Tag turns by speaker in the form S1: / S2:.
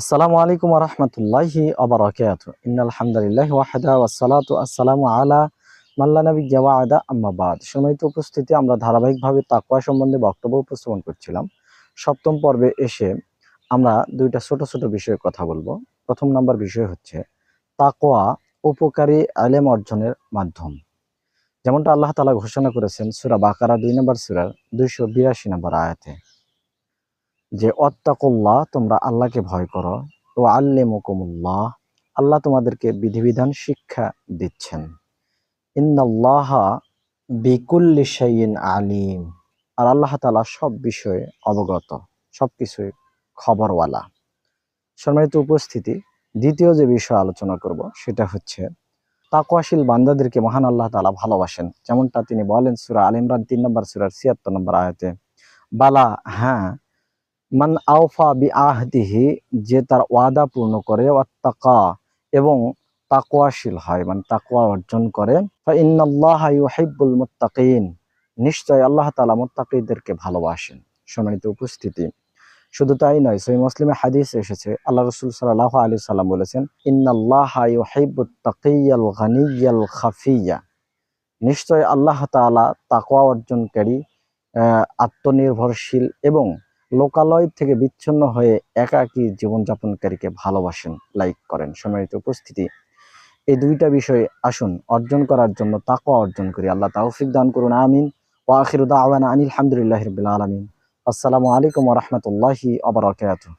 S1: আসসালামু আলাইকুম রহমতুল্লাহি আবরাকাত ইন্নাল হামদুলিল্লাহ ওয়াহদা ওয়াসসালাতু আসসালামু আলা মাল্লা নবী জাওয়াদা আম্মাবাদ সম্মানিত উপস্থিতি আমরা ধারাবাহিকভাবে তাকওয়া সম্বন্ধে বক্তব্য উপস্থাপন করছিলাম। সপ্তম পর্বে এসে আমরা দুইটা ছোট ছোট বিষয়ে কথা বলব। প্রথম নাম্বার বিষয় হচ্ছে তাকওয়া উপকারী আলেম অর্জনের মাধ্যম। যেমনটা আল্লাহ তাআলা ঘোষণা করেছেন, সূরা বাকারা দুই নম্বর সূরার দুইশো বিরাশি নম্বর আয়াতে। যে অত্তাকুল্লাহ তোমরা আল্লাহকে ভয় করো। ও আল্লেমুকুমুল্লাহ আল্লাহ তোমাদেরকে বিধিবিধান শিক্ষা দিচ্ছেন। ইন্নাল্লাহ বিকুল্লি শাইইন আলিম। আর আল্লাহ তালা সব বিষয়ে অবগত সব কিছুই খবরওয়ালা। সম্মানিত উপস্থিতি, দ্বিতীয় যে বিষয় আলোচনা করব, সেটা হচ্ছে, তাকওয়াশীল বান্দাদেরকে মহান আল্লাহ তালা ভালোবাসেন। যেমনটা তিনি বলেন সুরা আল ইমরান তিন নম্বর, সূরার ছিয়াত্তর নম্বর আয়তে, বালা হ্যাঁ মান আওফা বি আহদিহি যে তার ওয়াদা পূর্ণ করে, ওয়াত্তাকা, এবং তাকোয়াশীল হয় মানে তাকোয়া অর্জন করে। ফা ইন্নাল্লাহা ইউহিব্বুল মুত্তাকিন, নিশ্চয় আল্লাহ তাআলা মুত্তাকিদেরকে ভালোবাসেন। সম্মানিত উপস্থিতি, শুধু তাই নয় সহি মুসলিমে হাদিস এসেছে, আল্লাহ রসুল সাল্লাহ আলী সাল্লাম বলেছেন, ইন্নাল্লাহা ইউহিব্বুত তাকিয়াল গানিয়াল খাফিয়া। নিশ্চয় আল্লাহ তাআলা তাকোয়া অর্জনকারী আত্মনির্ভরশীল এবং লোকালয় থেকে বিচ্ছিন্ন হয়ে একাকী জীবনযাপনকারীকে ভালোবাসেন, লাইক করেন। সম্মানিত উপস্থিতি, এই দুইটা বিষয় আসুন, অর্জন করার জন্য তাকওয়া অর্জন করি। আল্লাহ তাওফিক দান করুন, আমিন। ও আখিরু দাওয়ানা আনিল হামদুলিল্লাহ রবিল আলামিন। আসসালামু আলাইকুম রহমতুল্লাহি বারাকাতুহু।